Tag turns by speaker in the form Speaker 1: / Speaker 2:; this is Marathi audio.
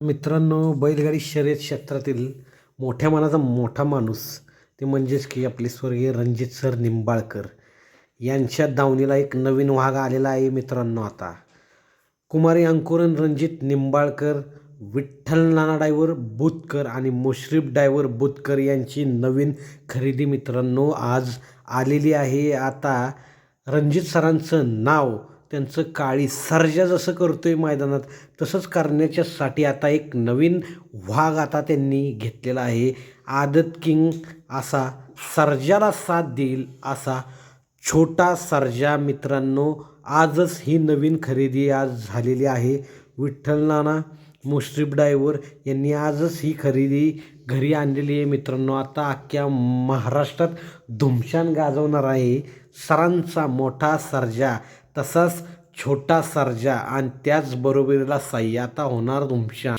Speaker 1: मित्रांनो बैलगाडी शर्यत क्षेत्रातील मोठ्या मनाचा मोठा माणूस ते म्हणजेच की आपले स्वर्गीय रणजित सर निंबाळकर यांच्या दावणीला एक नवीन वाघ आलेला आहे मित्रांनो आता. कुमारी अंकुरन रणजित निंबाळकर विठ्ठल नाना डायव्हर बुतकर आणि मुश्रीफ डायव्हर बुतकर यांची नवीन खरेदी मित्रांनो आज आलेली आहे. आता रणजित सरांचं नाव त्यांचं काळी सर्जा जसं करतोय मैदानात तसंच करण्याच्यासाठी आता एक नवीन वाघ आता त्यांनी घेतलेला आहे. आदत किंग असा सर्जाला साथ देईल असा छोटा सर्जा मित्रांनो आजच ही नवीन खरेदी आज झालेली आहे. विठ्ठल नाना मुश्रीफ डायव्हर यांनी आजच ही खरेदी घरी आणलेली आहे मित्रांनो. आता अख्ख्या महाराष्ट्रात धुमशान गाजवणार आहे सरांचा मोठा सर्जा. तसाच छोटा सर्जा आणि त्याचबरोबरीला साई होणार धुमशान